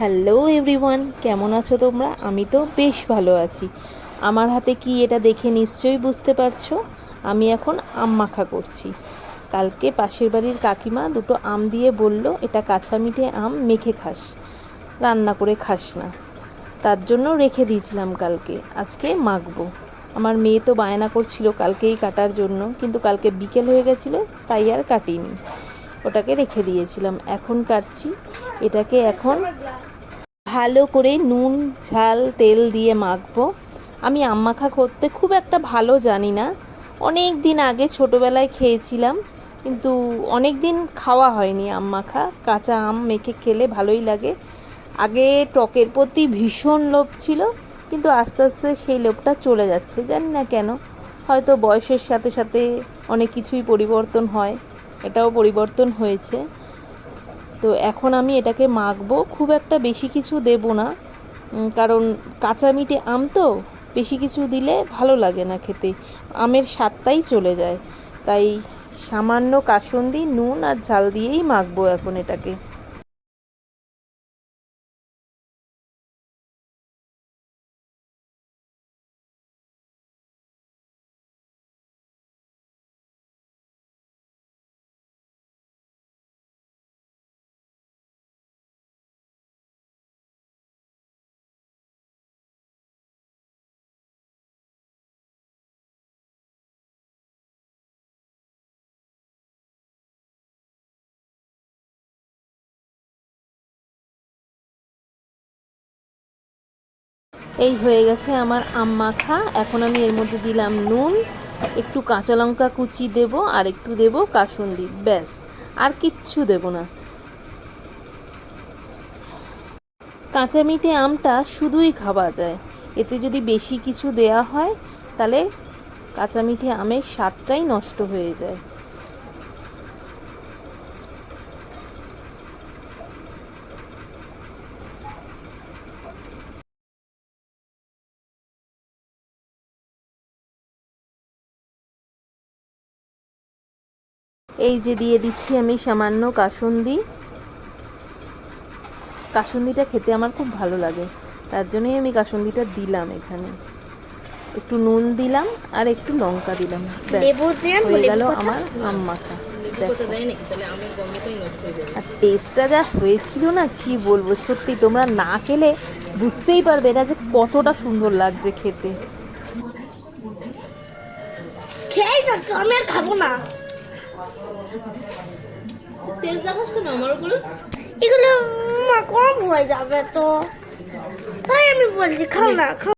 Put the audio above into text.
Hello everyone কেমন আছো তোমরা? আমি তো বেশ ভালো আছি। আমার হাতে কি এটা দেখে নিশ্চয়ই বুঝতে পারছ? আমি এখন আম মাখা করছি। কালকে পাশের বাড়ির কাকিমা দুটো আম দিয়ে বলল, এটা কাঁচা মিঠে আম, মেখে খাস। রান্না করে খাস না। তার জন্য রেখে দিয়েছিলাম কালকে। আজকে মাখবো। আমার মেয়ে তো বায়না করছিল কালকেই কাটার জন্য, কিন্তু কালকে বিকেল হয়ে গেছিল, তাই আর কাটিনি। ওটাকে রেখে দিয়েছিলাম। এখন কাটছি। এটাকে এখন ভালো করে নুন, ঝাল, তেল দিয়ে মাখবো। আমি মাখা করতে খুব একটা ভালো জানি না। অনেক দিন আগে ছোটোবেলায় খেয়েছিলাম, কিন্তু অনেক দিন খাওয়া হয়নি আম মাখা কাঁচা আম মেখে খেলে ভালোই লাগে। আগে টকের প্রতি ভীষণ লোভ ছিল, কিন্তু আস্তে আস্তে সেই লোভটা চলে যাচ্ছে, জানি না কেন। হয়তো বয়সের সাথে সাথে অনেক কিছুই পরিবর্তন হয়, এটাও পরিবর্তন হয়েছে। তো এখন আমি এটাকে মাখবো। খুব একটা বেশি কিছু দেব না। কারণ কাঁচা মিটে আম তো, বেশি কিছু দিলে ভালো লাগে না খেতে। আমের স্বাদটাই চলে যায়। তাই সামান্য কাসন্দি, নুন আর ঝাল দিয়েই মাখবো এখন এটাকে। এই হয়ে গেছে আমার আম মাখা এখন আমি এর মধ্যে দিলাম নুন, একটু কাঁচা লঙ্কা কুচি দেব আর একটু দেব কাসুন্দি, ব্যাস। আর কিচ্ছু দেব না। কাঁচা মিঠে আমটা শুধুই খাওয়া যায়। এতে যদি বেশি কিছু দেয়া হয়, তাহলে কাঁচা মিঠে আমের স্বাদটাই নষ্ট হয়ে যায়। এই যে দিয়ে দিচ্ছি আমি সামান্য কাসুন্দি। কাসুন্দিটা খেতে আমার খুব ভালো লাগে। তার জন্যই আমি কাসুন্দিটা দিলাম এখানে। একটু নুন দিলাম আর একটু লঙ্কা দিলাম। হয়ে গেল আমার আম মাখা। আর টেস্টটা যা হয়েছিল না কি বলব? সত্যি তোমরা না খেলে বুঝতেই পারবে না যে কতটা সুন্দর লাগছে খেতে। খেয়ে যাচ্ছ আমি আর খাব না। টেস্ট দেখাস কেন আমার উপরে? এগুলো মা কম হয়ে যাবে তো। তাই আমি বলছি, খাও না, খাও।